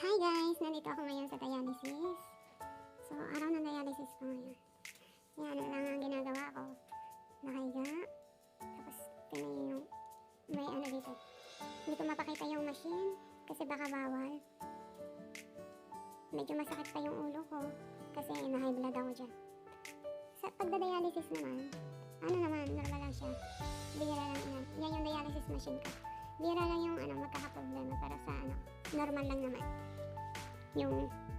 Hi guys! Nandito ako ngayon sa dialysis. So, araw ng dialysis ko ngayon. Yan lang ang ginagawa ko. Nakahiga. Tapos, tingnan yung may ano dito. Hindi ko mapakita yung machine kasi baka bawal. Medyo masakit pa yung ulo ko kasi na-high blood ako dyan. Sa pagda-dialysis naman, ano naman, normal lang siya. Bira lang yan. Yan yung dialysis machine ko. Bira lang yung ano, magkakaproblema para sa ano, normal lang naman. Yung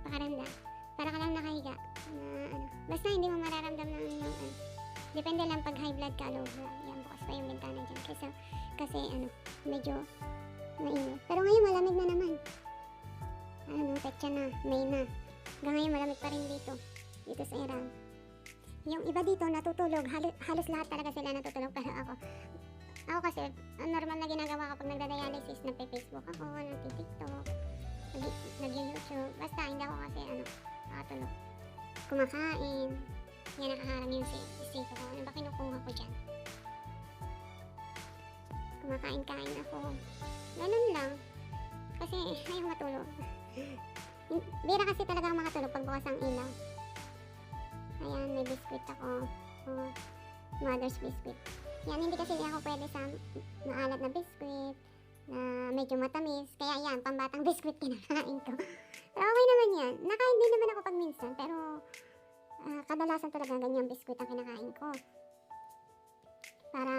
pakaranda. Para ka lang nakahiga na ano. Basta hindi mo mararamdaman yung ano. Depende lang pag high blood ka, low blood. Yan, bukas pa yung bintana dyan. Kasi, kasi ano, medyo mainit. Pero ngayon malamig na naman. Ano, petsa na, May na. Hanggang ngayon malamig pa rin dito. Dito sa Iran. Yung iba dito natutulog, halos, halos lahat talaga sila natutulog pero ako, ako kasi, normal na ginagawa ko pag nagda-dialysis, nagpe-Facebook ako, nagpe-TikTok, nag- nag-YouTube, basta hindi ako kasi ano, nakatulog. Kumakain, yan nakaharang yung si- siko ko, ano ba kinukuha ko dyan? Kumakain-kain ako. Ganun lang. Kasi ayaw matulog. Bira kasi talaga ako makatulog pag bukas ang ilaw. Ayan, may biscuit ako. Oh, mother's biscuit. Yan, hindi kasi ako pwede sa maalat na biscuit na medyo matamis. Kaya yan, pambatang biscuit kinakain ko. Pero okay naman yan. Nakain din naman ako pag minsan. Pero ah, kadalasan talaga ganyang biscuit ang kinakain ko. Para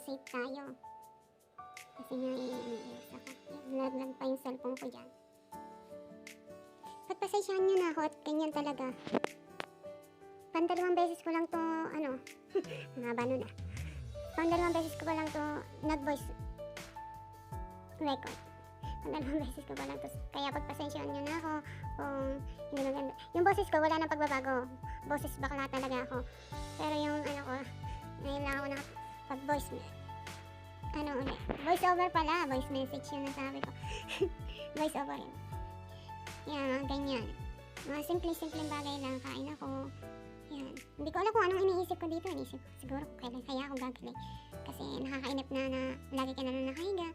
safe tayo. Kasi nga, i-iis ako. Naglag pa yung cellphone ko dyan. Pagpasensyahan nyo na ako at ganyan talaga. Pandalawang beses ko lang to, ano, nga ba nun ah. Pandalawang beses ko pa lang to nag-voice record. Pandalawang beses ko pa lang to. Kaya pagpasensyahan nyo na ako kung hindi maganda. Yung boses ko, wala nang pagbabago. Boses bakla talaga ako. Pero yung ano ko, ngayon lang ako nakapag-voice ano ulit, voice over pala, voice message yun ang sabi ko. voice over yun. Yan, mga ganyan. Mga simple-simpleng bagay lang, kain ako. Hindi ko alam kung anong iniisip ko dito. Iniisip ko siguro kailan kaya ako gagaling. Kasi nakakainip na na lagi ka na na nakahiga.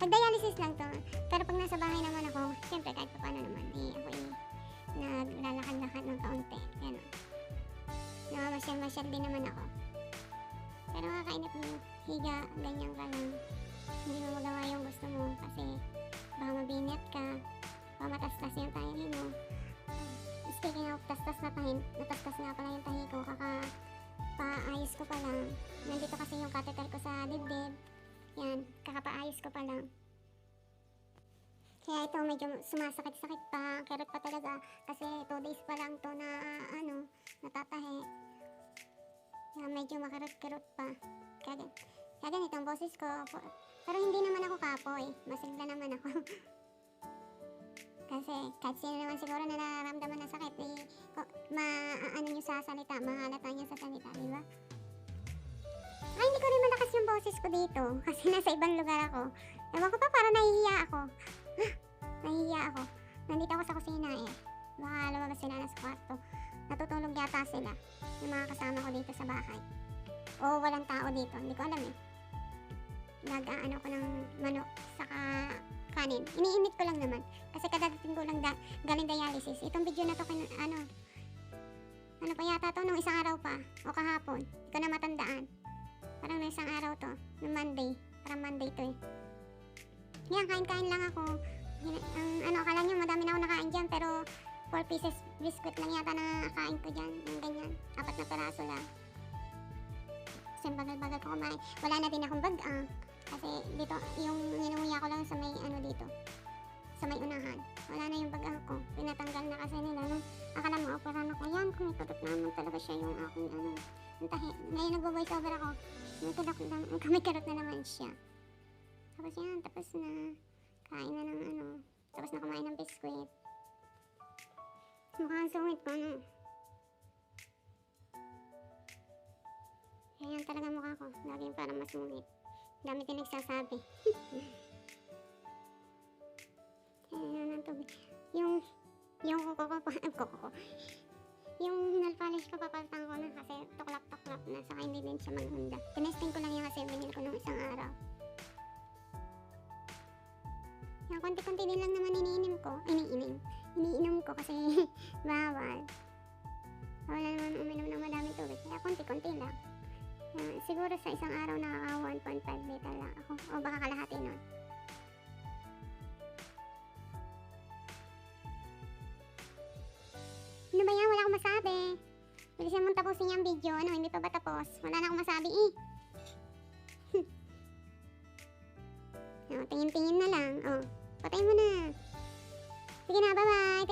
Pag dialysis lang to. Pero pag nasa bahay naman ako, syempre kahit pa paano naman, eh, ako eh, naglalakad-lakad ng kaunti. Yan. Namamasyal-masyal din naman ako. Pero nakakainip mo, higa, ganyan ka lang. Hindi mo magawa yung gusto mo kasi baka mabinat ka, baka matastas yung tahi mo. Speaking of tastas na tahi, natastas nga pala yung tahi ko, kaka paayos ko pa lang. Nandito kasi yung catheter ko sa dibdib. Yan, kakapaayos ko pa lang. Kaya ito medyo sumasakit-sakit pa, kerot pa talaga. Kasi 2 days pa lang to na ano, natatahi. Kaya medyo makarot-karot pa. Kaya, kaya ganito ang boses ko. Pero hindi naman ako kapoy. Masigla naman ako. Kasi kahit sino naman siguro na nararamdaman ng sakit, eh, ko- ma, ano nyo sa salita, mahalata nyo sa salita, di ba? Ay, hindi ko rin malakas yung boses ko dito. Kasi nasa ibang lugar ako. Ewan ko pa, parang nahihiya ako. nahihiya ako. Nandito ako sa kusina eh. Baka lumabas sila na sa kwarto. Natutulog yata sila yung mga kasama ko dito sa bahay. O walang tao dito, hindi ko alam eh. Nag-ano ko ng manok saka kanin. Iniinit ko lang naman. Kasi kadadating ko lang da, galing dialysis. Itong video na to, kin, ano, ano pa yata to, nung isang araw pa, o kahapon. Hindi ko na matandaan. Parang nung isang araw to, nung Monday. Parang Monday to eh. Yan, kain-kain lang ako. Ang, ano, akala nyo, madami na ako nakain dyan, pero 4 pieces biscuit lang yata na kain ko dyan. Yung ganyan. Apat na peraso lang. Kasi bagal-bagal ko kumain. Wala na din akong bag ah. Kasi dito, yung ninunguya ko lang sa may ano dito. Sa may unahan. Wala na yung bag ko. Pinatanggal na kasi nila. Nung akala mo, operahan ako yan. Kung itutot naman talaga siya yung aking ano. Yung tahi. Ngayon nagbo-voice over ako. Tulak lang. May karot na naman siya. Tapos yan, tapos na. Kain na ng ano. Tapos na kumain ng biskuit. Mukhang sungit ko, no? Ganyan talaga mukha ko. Laging parang masungit. Dami din nagsasabi. Yung, yung kuko ko pa, kuko ko. Yung nail polish ko papalitan ko na kasi tuklap-tuklap na saka hindi din siya maghunda. Tinesting ko lang yan kasi binili ko nung isang araw. Kaya konti-konti din lang naman iniinom ko. Iniinom. Iniinom ko kasi bawal. Wala naman uminom ng madaming tubig. Kaya konti-konti lang. Kaya siguro sa isang araw nakaka 1.5 liter lang ako. O baka kalahati nun. Ano ba yan? Wala akong masabi. Bilisan mong tapusin yung video. Ano, hindi pa ba tapos? Wala na akong masabi eh. oh, tingin-tingin na lang. Oh, patay mo na. Sige na, bye-bye.